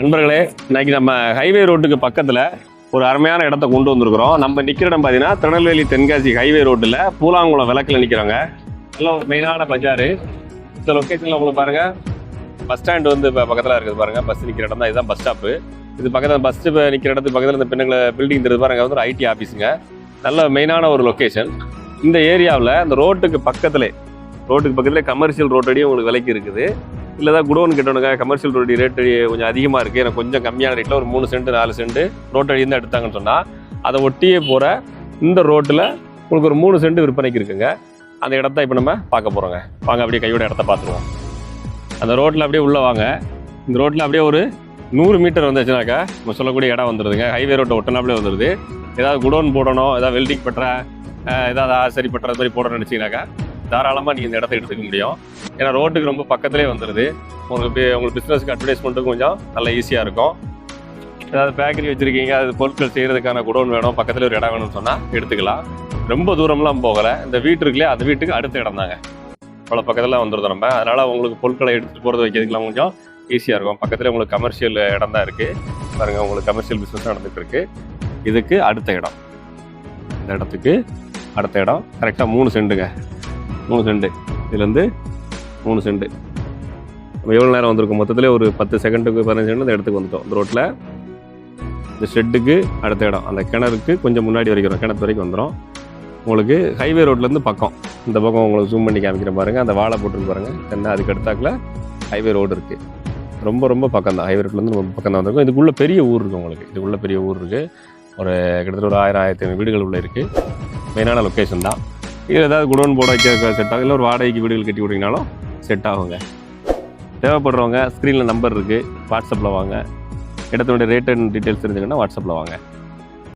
நண்பர்களே இன்னைக்கு நம்ம ஹைவே ரோட்டுக்கு பக்கத்தில் ஒரு அருமையான இடத்த கொண்டு வந்திருக்கிறோம். நம்ம நிற்கிற இடம் பார்த்தீங்கன்னா திருநெல்வேலி தென்காசி ஹைவே ரோட்டில் பூலாங்குளம் விளக்கில் நிற்கிறோங்க நல்ல ஒரு மெயினான பஜாரு இந்த லொக்கேஷனில் உங்களுக்கு பாருங்க. பஸ் ஸ்டாண்ட் வந்து இப்போ பக்கத்தில் இருக்குது பாருங்க. பஸ் நிற்கிற இடம் தான் இதுதான் பஸ் ஸ்டாப்பு இது பக்கத்தில் பஸ் நிற்கிற இடத்துக்கு பக்கத்தில் இந்த பின்னங்களை பில்டிங் தெரியுது பாருங்க. வந்து ஒரு ஐடி ஆஃபீஸுங்க நல்ல மெயினான ஒரு லொக்கேஷன் இந்த ஏரியாவில் இந்த ரோட்டுக்கு பக்கத்துலேயே ரோட்டுக்கு பக்கத்தில் கமர்ஷியல் ரோட்டடியும் உங்களுக்கு விலைக்கு இருக்குது. இல்லை தான் குடோன் கட்டணுங்க. கமர்ஷியல் ரோடு ரேட்டு கொஞ்சம் அதிகமாக இருக்குது எனக்கு கொஞ்சம் கம்மியான ரேட்டில் ஒரு மூணு சென்ட் நாலு சென்ட் ரோட்டு தான் எடுத்தாங்கன்னு சொன்னால் அதை ஒட்டியே போகிற இந்த ரோட்டில் உங்களுக்கு ஒரு மூணு சென்ட் விற்பனைக்கு இருக்குங்க. அந்த இடத்த இப்போ நம்ம பார்க்க போகிறோங்க வாங்க அப்படியே கையோட இடத்த பார்த்துருவோம். அந்த ரோட்டில் அப்படியே உள்ளே வாங்க. இந்த ரோட்டில் அப்படியே ஒரு நூறு மீட்டர் வந்துச்சுனாக்கா நம்ம சொல்லக்கூடிய இடம் வந்துடுதுங்க ஹைவே ரோட்டை ஒட்டினாப்லேயே வந்துடுது ஏதாவது குடோன் போடணும் ஏதாவது வெல்டிங் பட்டுற ஏதாவது ஆசரி பட்டுற மாதிரி போடணும்னு நினச்சிங்கனாக்கா தாராளமாக நீங்கள் இந்த இடத்த எடுத்துக்க முடியும். ஏன்னா ரோட்டுக்கு ரொம்ப பக்கத்துலேயே வந்துடுது உங்களுக்கு உங்களுக்கு பிஸ்னஸ்க்கு அட்வர்டைஸ்மெண்ட்டுக்கு கொஞ்சம் நல்ல ஈஸியாக இருக்கும். ஏதாவது பேக்கரி வச்சுருக்கீங்க அது பொருட்கள் செய்கிறதுக்கான குடோன் வேணும் பக்கத்தில் ஒரு இடம் வேணும்னு சொன்னால் எடுத்துக்கலாம். ரொம்ப தூரம்லாம் போகலை. இந்த வீட்டு இருக்குல்லையே அந்த வீட்டுக்கு அடுத்த இடம் தாங்க. அவ்வளோ பக்கத்தில் வந்துடுது நம்ம. அதனால் உங்களுக்கு பொருட்களை எடுத்துகிட்டு போகிறது வைக்கிறதுக்குலாம் கொஞ்சம் ஈஸியாக இருக்கும். பக்கத்தில் உங்களுக்கு கமர்ஷியல் இடம் தான் இருக்குது பாருங்கள் உங்களுக்கு கமர்ஷியல் பிஸ்னஸ் நடந்துட்டு இருக்கு. இதுக்கு அடுத்த இடம். இந்த இடத்துக்கு அடுத்த இடம். கரெக்டாக மூணு செண்டுங்க மூணு சென்ட் இதுலேருந்து மூணு சென்ட் நம்ம எவ்வளோ நேரம் வந்திருக்கும்? மொத்தத்தில் ஒரு பத்து செகண்டுக்கு பதினஞ்சு செகண்ட் இந்த இடத்துக்கு வந்துட்டோம். இந்த ரோட்டில் இந்த ஷெட்டுக்கு அடுத்த இடம். அந்த கிணறுக்கு கொஞ்சம் முன்னாடி வரைக்கும் வரும். கிணத்து வரைக்கும் வந்துடும் உங்களுக்கு ஹைவே ரோட்லேருந்து பக்கம். இந்த பக்கம் உங்களுக்கு ஜூம் பண்ணி காமிக்கிறேன் பாருங்கள் அந்த வாழை போட்டுருக்கு பாருங்கள் தென்னை அதுக்கு அடுத்தாக்கில் ஹைவே ரோடு இருக்குது ரொம்ப ரொம்ப பக்கம் தான் ஹைவே ரோட்லேருந்து ரொம்ப பக்கம் தான் வந்திருக்கும். இதுக்குள்ளே பெரிய ஊர் இருக்குது உங்களுக்கு. இதுக்குள்ளே பெரிய ஊர் இருக்குது ஒரு கிட்டத்தட்ட ஒரு ஆயிரம் ஆயிரத்தி ஐநூறு வீடுகள் உள்ளே இருக்குது மெயினான லொக்கேஷன் தான். இல்லை ஏதாவது குடோன் போட வைக்க செட் ஆகும் இல்லை ஒரு வாடகைக்கு வீடுகள் கட்டி விட்றீங்கனாலும் செட் ஆகுங்க. தேவைப்படுறவங்க ஸ்க்ரீனில் நம்பர் இருக்குது வாட்ஸ்அப்பில் வாங்க. இடத்தினுடைய ரேட் அண்ட் டீட்டெயில்ஸ் தெரிஞ்சுக்கன்னா வாட்ஸ்அப்பில் வாங்க.